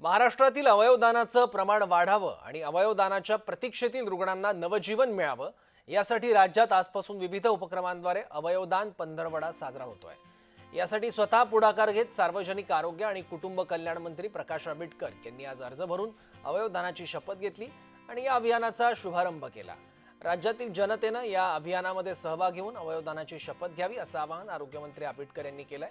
महाराष्ट्रातील अवयवदानाचं प्रमाण वाढावं आणि अवयवदानाच्या प्रतीक्षेतील रुग्णांना नवजीवन मिळावं यासाठी राज्यात आजपासून विविध उपक्रमांद्वारे अवयवदान पंधरवडा साजरा होतोय. यासाठी स्वतः पुढाकार घेत सार्वजनिक आरोग्य आणि कुटुंब कल्याण मंत्री प्रकाश आंबेडकर यांनी आज अर्ज भरून अवयवदानाची शपथ घेतली आणि या अभियानाचा शुभारंभ केला. राज्यातील जनतेनं या अभियानामध्ये सहभाग घेऊन अवयवदानाची शपथ घ्यावी असं आवाहन आरोग्यमंत्री आंबेडकर यांनी केलंय.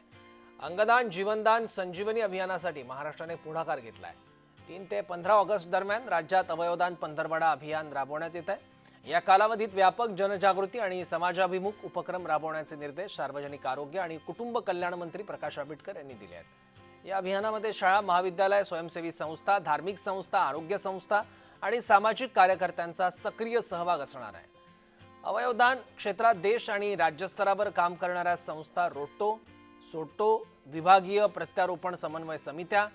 अंगदान जीवनदान संजीवनी अभियानासाठी महाराष्ट्राने पुढाकार घेतला आहे तीन ते पंधरा ऑगस्ट दरम्यान राज्यात अवयवदान पंधरवडा अभियान राबवण्यात येत आहे या कालावधीत व्यापक जनजागृती आणि समाजाभिमुख उपक्रम राबवण्याचे निर्देश सार्वजनिक आरोग्य आणि कुटुंब कल्याण मंत्री प्रकाश आंबेडकर यांनी दिले आहेत. या अभियानामध्ये शाळा महाविद्यालय स्वयंसेवी संस्था धार्मिक संस्था आरोग्य संस्था आणि सामाजिक कार्यकर्त्यांचा सक्रिय सहभाग असणार आहे. अवयवदान क्षेत्रात देश आणि राज्यस्तरावर काम करणाऱ्या संस्था रोटो सोटो विभागीय प्रत्यारोपण समन्वय समित्या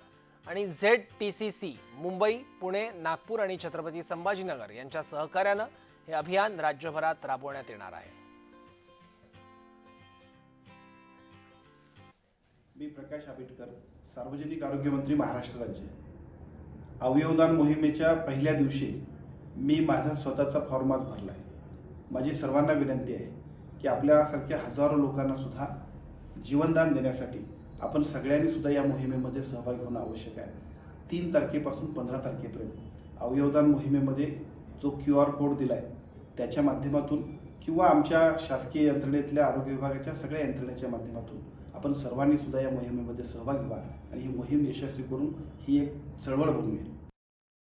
आणि Z T C C Mumbai Pune Nagpur आणि छत्रपती संभाजीनगर यांच्या सहकार्यानं हे अभियान राज्यभरात राबवण्यात येणार आहे. मी प्रकाश आंबेडकर सार्वजनिक आरोग्य मंत्री महाराष्ट्र राज्य. अवयवदान मोहिमेच्या पहिल्या दिवशी मी माझा स्वतःचा फॉर्म आज भरला आहे माझी सर्वांना विनंती आहे की आपल्यासारख्या हजारो लोकांना सुद्धा जीवनदान देण्यासाठी आपण सगळ्यांनी सुद्धा या मोहिमेमध्ये सहभागी होणं आवश्यक आहे. तीन तारखेपासून पंधरा तारखेपर्यंत. अवयवदान मोहिमेमध्ये जो क्यू आर कोड दिला आहे त्याच्या माध्यमातून किंवा आमच्या शासकीय यंत्रणेतल्या आरोग्य विभागाच्या सगळ्या यंत्रणेच्या माध्यमातून आपण सर्वांनी सुद्धा या मोहिमेमध्ये सहभागी व्हा आणि ही मोहीम यशस्वी करून ही एक चळवळ बनवेल.